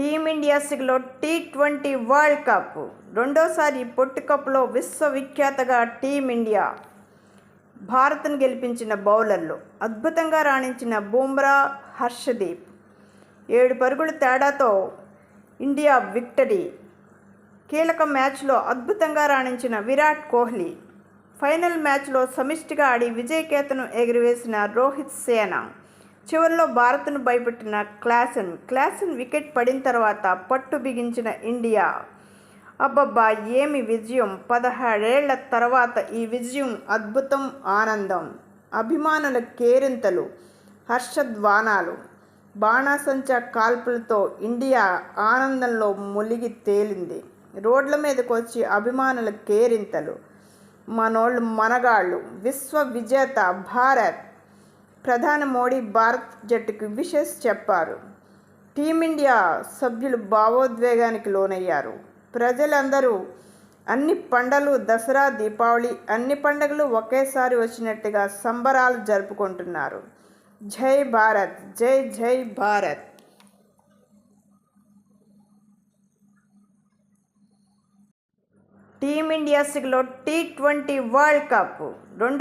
Team India సిగ్లో T twenty world cup. రెండోసారి పొట్టు కప్లో విశ్వవిఖ్యాతగా టీమిండియా భారత్ను గెలిపించిన బౌలర్లు. అద్భుతంగా రాణించిన బూమ్రా హర్షదీప్. ఏడు పరుగుల తేడాతో ఇండియా విక్టరీ. కీలక మ్యాచ్లో అద్భుతంగా రాణించిన విరాట్ కోహ్లీ. ఫైనల్ మ్యాచ్లో సమిష్టిగా ఆడి విజయకేతను ఎగురవేసిన రోహిత్ సేనా. చివరిలో భారత్ను భయపెట్టిన క్లాసన్. క్లాసన్ వికెట్ పడిన తర్వాత పట్టు బిగించిన ఇండియా. అబ్బబ్బా ఏమి విజయం? పదహారేళ్ళ తర్వాత ఈ విజయం అద్భుతం ఆనందం. అభిమానుల కేరింతలు హర్షద్వానాలు బాణాసంచా కాల్పులతో ఇండియా ఆనందంలో మునిగి తేలింది. రోడ్ల మీదకు వచ్చి అభిమానుల కేరింతలు. మనోళ్ళు మనగాళ్ళు. విశ్వ విజేత భారత్. ప్రధాని మోడీ భారత్ జట్టుకు విషెస్ చెప్పారు. టీమిండియా సభ్యులు భావోద్వేగానికి లోనయ్యారు. ప్రజలందరూ అన్ని పండలు దసరా దీపావళి అన్ని పండుగలు ఒకేసారి వచ్చినట్టుగా సంబరాలు జరుపుకుంటున్నారు. జై భారత్ జై జై భారత్. టీమిండియా సిగ్లో టీ ట్వంటీ వరల్డ్ కప్. రెండో